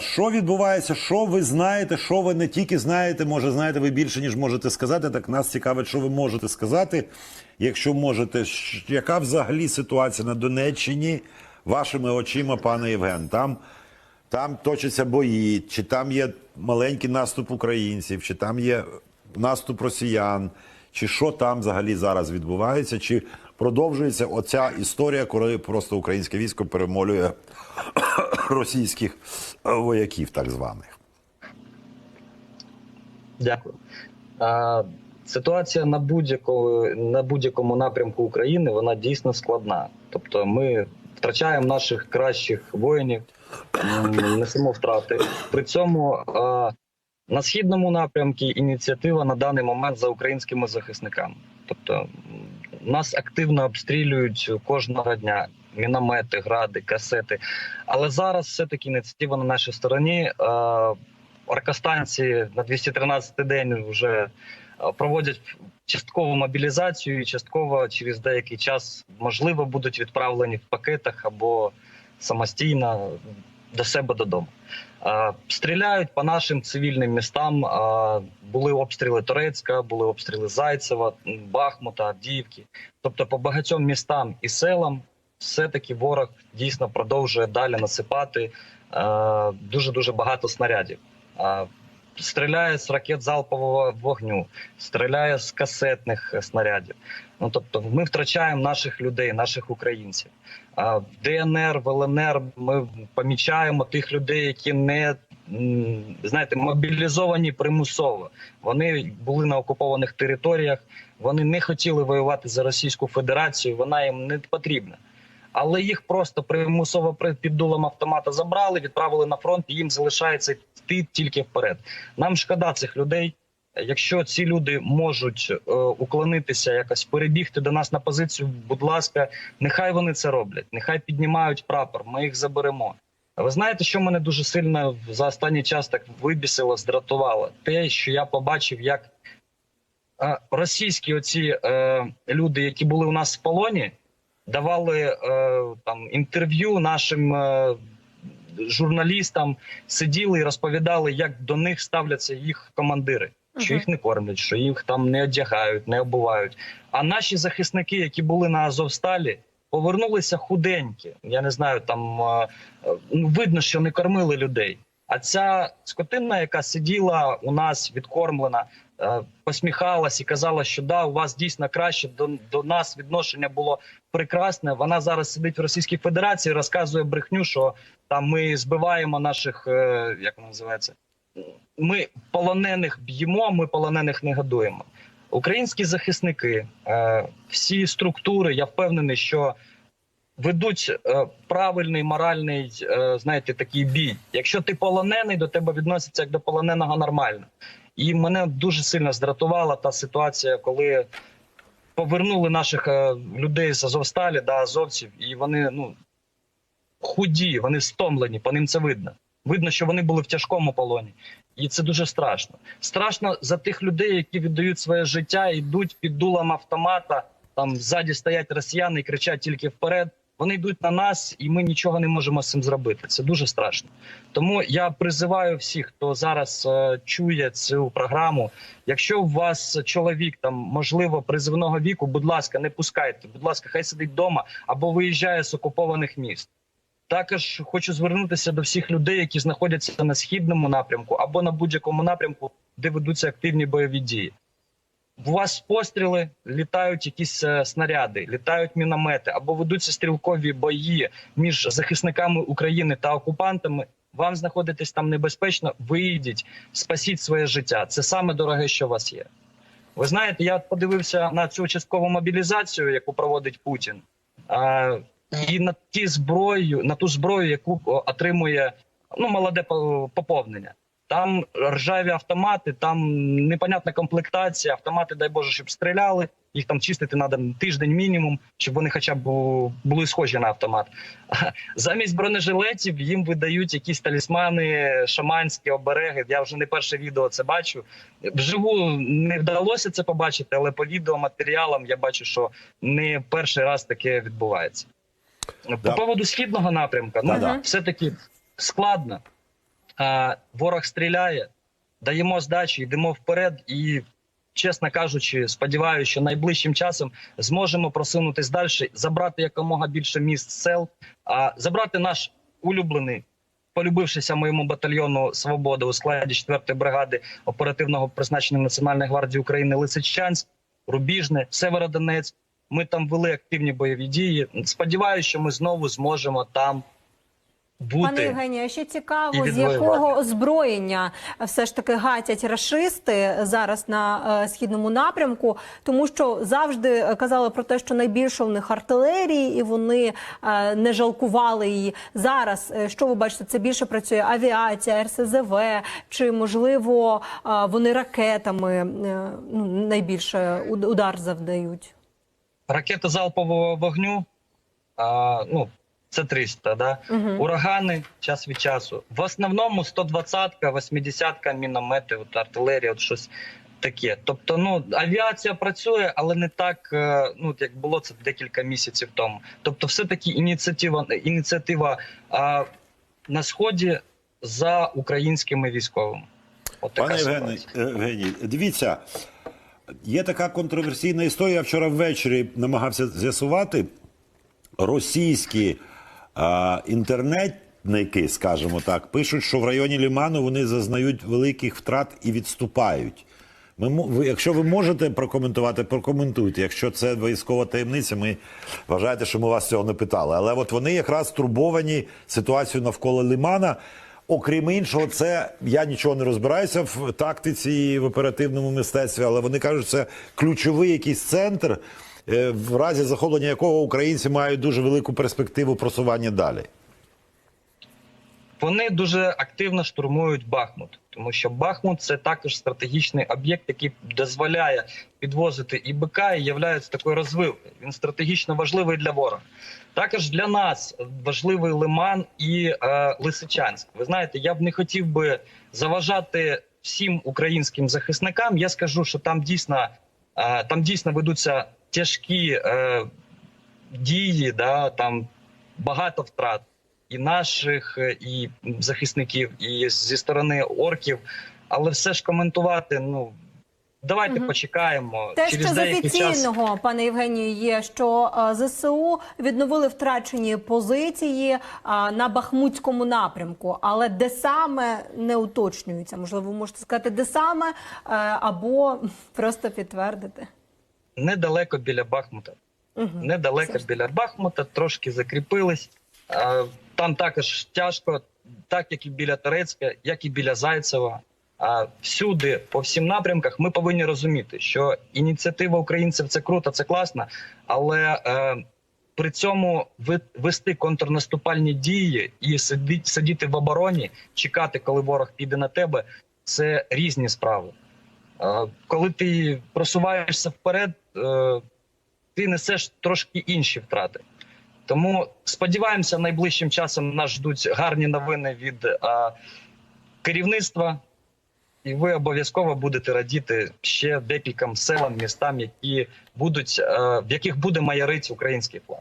Що відбувається? Що ви знаєте? Що ви не тільки знаєте, може знаєте ви більше, ніж можете сказати. Так нас цікавить, що ви можете сказати. Якщо можете, яка взагалі ситуація на Донеччині вашими очима, пане Євген? Там, там точаться бої, чи там є маленький наступ українців, чи там є наступ росіян, чи що там взагалі зараз відбувається, чи продовжується оця історія, коли просто українське військо перемолює російських е, вояків, так званих. Дякую. А, ситуація на будь-якому на будь-якому напрямку України вона дійсно складна. Тобто, ми втрачаємо наших кращих воїнів, несемо втрати. При цьому а, на східному напрямку ініціатива на даний момент за українськими захисниками. Тобто нас активно обстрілюють кожного дня. Міномети, гради, касети. Але зараз все-таки ініціатива на нашій стороні. Е, Оркостанції на 213 день вже е, проводять часткову мобілізацію, і частково через деякий час можливо будуть відправлені в пакетах або самостійно до себе додому. Е, Стріляють по нашим цивільним містам. Були обстріли Торецька, були обстріли Зайцева, Бахмута, Авдіївки. Тобто, по багатьом містам і селам все-таки ворог дійсно продовжує далі насипати дуже дуже багато снарядів. Е, Стріляє з ракет залпового вогню, стріляє з касетних е, снарядів. Ну тобто, ми втрачаємо наших людей, наших українців. В ДНР, в ЛНР ми помічаємо тих людей, які не знаєте, мобілізовані примусово. Вони були на окупованих територіях, вони не хотіли воювати за Російську Федерацію. Вона їм не потрібна. Але їх просто примусово при- під дулом автомата забрали, відправили на фронт, і їм залишається йти тільки вперед. Нам шкода цих людей. Якщо ці люди можуть е, уклонитися, якось перебігти до нас на позицію, будь ласка, нехай вони це роблять, нехай піднімають прапор, ми їх заберемо. Ви знаєте, що мене дуже сильно за останній час так вибісило, здратувало? Те, що я побачив, як е, російські оці е, люди, які були у нас в полоні, давали е, там інтерв'ю нашим е, журналістам, сиділи і розповідали, як до них ставляться їх командири, що їх не кормлять, що їх там не одягають, не обувають. А наші захисники, які були на Азовсталі, повернулися худенькі. Я не знаю, там е, ну, видно, що не кормили людей. А ця скотина, яка сиділа у нас відкормлена, посміхалась і казала, що да, у вас дійсно краще до, до нас відношення було прекрасне. Вона зараз сидить в Російській Федерації, розказує брехню, що там ми збиваємо наших, е, як воно називається, ми полонених б'ємо, ми полонених не годуємо. Українські захисники, е, всі структури, я впевнений, що ведуть е, правильний моральний, е, знаєте, такий бій. Якщо ти полонений, до тебе відносяться як до полоненого нормально. І мене дуже сильно здратувала та ситуація, коли повернули наших е, людей з Азовсталі, да, азовців, і вони ну худі, вони стомлені, по ним це видно. Видно, що вони були в тяжкому полоні, і це дуже страшно. Страшно за тих людей, які віддають своє життя, йдуть під дулом автомата. Там ззаді стоять росіяни і кричать тільки вперед. Вони йдуть на нас, і ми нічого не можемо з цим зробити. Це дуже страшно. Тому я призиваю всіх, хто зараз е, чує цю програму. Якщо у вас чоловік там можливо призивного віку, будь ласка, не пускайте. Будь ласка, хай сидить вдома або виїжджає з окупованих міст. Також хочу звернутися до всіх людей, які знаходяться на східному напрямку або на будь-якому напрямку, де ведуться активні бойові дії. У вас постріли, літають якісь е, снаряди, літають міномети, або ведуться стрілкові бої між захисниками України та окупантами. Вам знаходитись там небезпечно. Виїдіть, спасіть своє життя. Це саме дороге, що у вас є. Ви знаєте, я подивився на цю часткову мобілізацію, яку проводить Путін. А, і на ті зброю, на ту зброю, яку отримує ну молоде поповнення. Там ржаві автомати, там непонятна комплектація. Автомати, дай Боже, щоб стріляли. Їх там чистити треба тиждень мінімум, щоб вони хоча б були схожі на автомат. Замість бронежилетів їм видають якісь талісмани, шаманські обереги. Я вже не перше відео це бачу. Вживу не вдалося це побачити, але по відеоматеріалам я бачу, що не перший раз таке відбувається. Да. По поводу східного напрямка, ну Да-да. все таки складно. Ворог стріляє, даємо здачу, йдемо вперед і. Чесно кажучи, сподіваюся, що найближчим часом зможемо просунутись далі, забрати якомога більше міст сел, а забрати наш улюблений, полюбившися моєму батальйону Свобода у складі 4-ї бригади оперативного призначення Національної гвардії України Лисичанськ, Рубіжне, Северодонець. Ми там вели активні бойові дії. Сподіваюся, що ми знову зможемо там бути. Пане Євгенію, ще цікаво, з якого озброєння все ж таки гатять рашисти зараз на е, східному напрямку, тому що завжди казали про те, що найбільше в них артилерії, і вони е, не жалкували її. Зараз е, що ви бачите? Це більше працює авіація, РСЗВ, чи можливо е, вони ракетами е, ну, найбільше уд- удар завдають? Ракети залпового вогню, а, ну, це 300, да? Мгм. урагани час від часу. В основному 120-ка, 80-ка, міномети, от артилерія, от щось таке. Тобто, ну, авіація працює, але не так, е, ну, як було це декілька місяців тому. Тобто, все-таки ініціатива, ініціатива а, на сході за українськими військовими. От така Пане. Євгеній, е, Євгеній, дивіться, є така контроверсійна історія. Я вчора ввечері намагався з'ясувати російські інтернетники, скажімо так, пишуть, що в районі Ліману вони зазнають великих втрат і відступають. Ми, якщо ви можете прокоментувати, прокоментуйте. Якщо це військова таємниця, ми вважаєте, що ми вас цього не питали. Але от вони якраз турбовані ситуацією навколо Лимана. Окрім іншого, це я нічого не розбираюся в тактиці і в оперативному мистецтві, але вони кажуть, це ключовий якийсь центр, в разі захоплення якого українці мають дуже велику перспективу просування далі. Вони дуже активно штурмують Бахмут, тому що Бахмут це також стратегічний об'єкт, який дозволяє підвозити і БК, і являється такою розвилкою. Він стратегічно важливий для ворога. Також для нас важливий Лиман і е, Лисичанськ. Ви знаєте, я б не хотів би заважати всім українським захисникам. Я скажу, що там дійсно е, там дійсно ведуться тяжкі е, дії, да там багато втрат і наших, е, і захисників, і зі сторони орків. Але все ж коментувати, ну давайте Мгм. почекаємо. Те, Через що з деякий час офіційного, пане Євгенію, є, що е, ЗСУ відновили втрачені позиції е, на Бахмутському напрямку, але де саме не уточнюється. Можливо, ви можете сказати, де саме, або просто підтвердити. Недалеко біля Бахмута. Угу. Недалеко біля Бахмута, трошки закріпились. Там також тяжко, так як і біля Торецька, як і біля Зайцева. А всюди, по всім напрямках, ми повинні розуміти, що ініціатива українців це круто, це класно, але е, при цьому вести контрнаступальні дії і сидіти в обороні, чекати, коли ворог піде на тебе, це різні справи. Коли ти просуваєшся вперед, е, ти несеш трошки інші втрати. Тому сподіваємося, найближчим часом нас ждуть гарні новини від е, керівництва, і ви обов'язково будете радіти ще декільком селам, містам, які будуть, е, в яких буде майорить український флаг.